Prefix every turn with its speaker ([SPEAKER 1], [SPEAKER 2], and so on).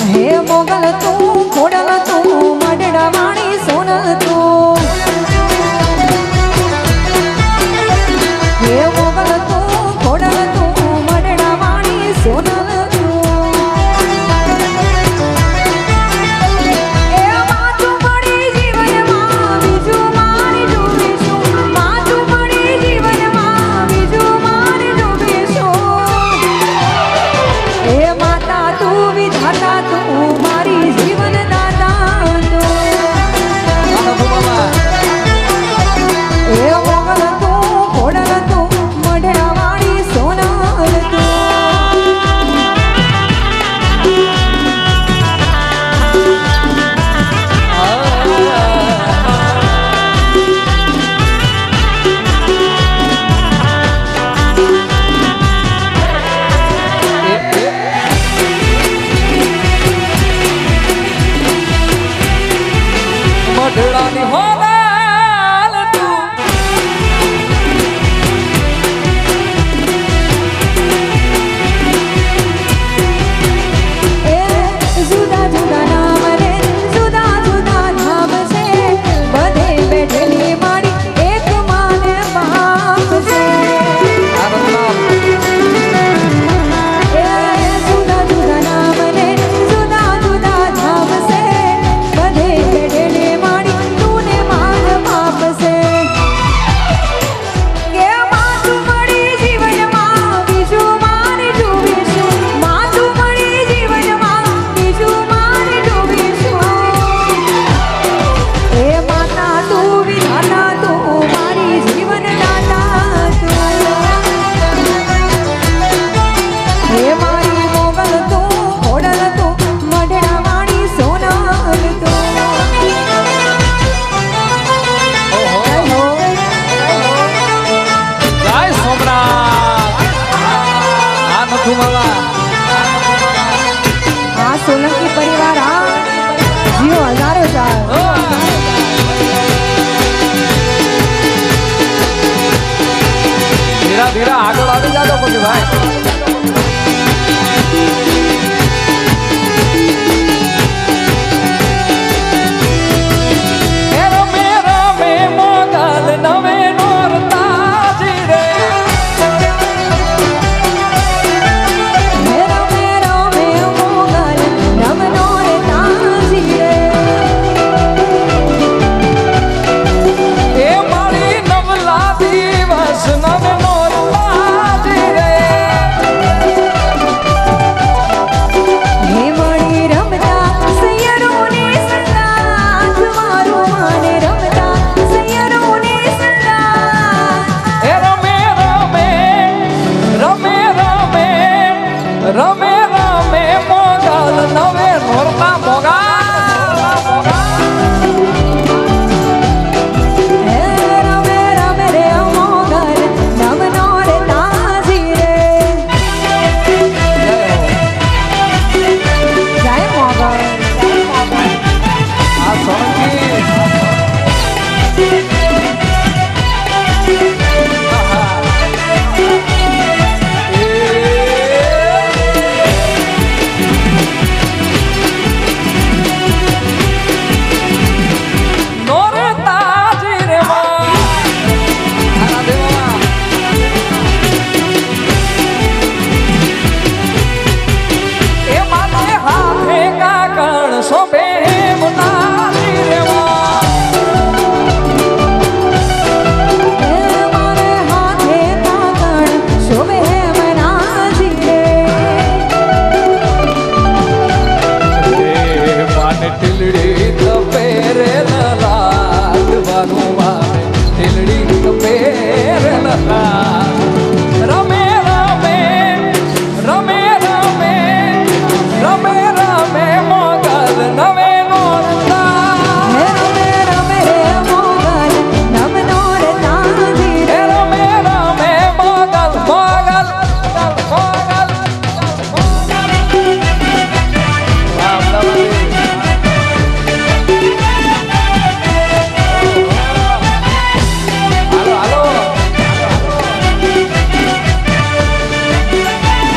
[SPEAKER 1] હે મોગલ તું ખોડલ તું મડડા માણી સોનલ સોલંકી પરિવાર હા. જીઓ હજારો ચાર.
[SPEAKER 2] ધીરા ધીરા આગળ આવી જાજો પછી ભાઈ.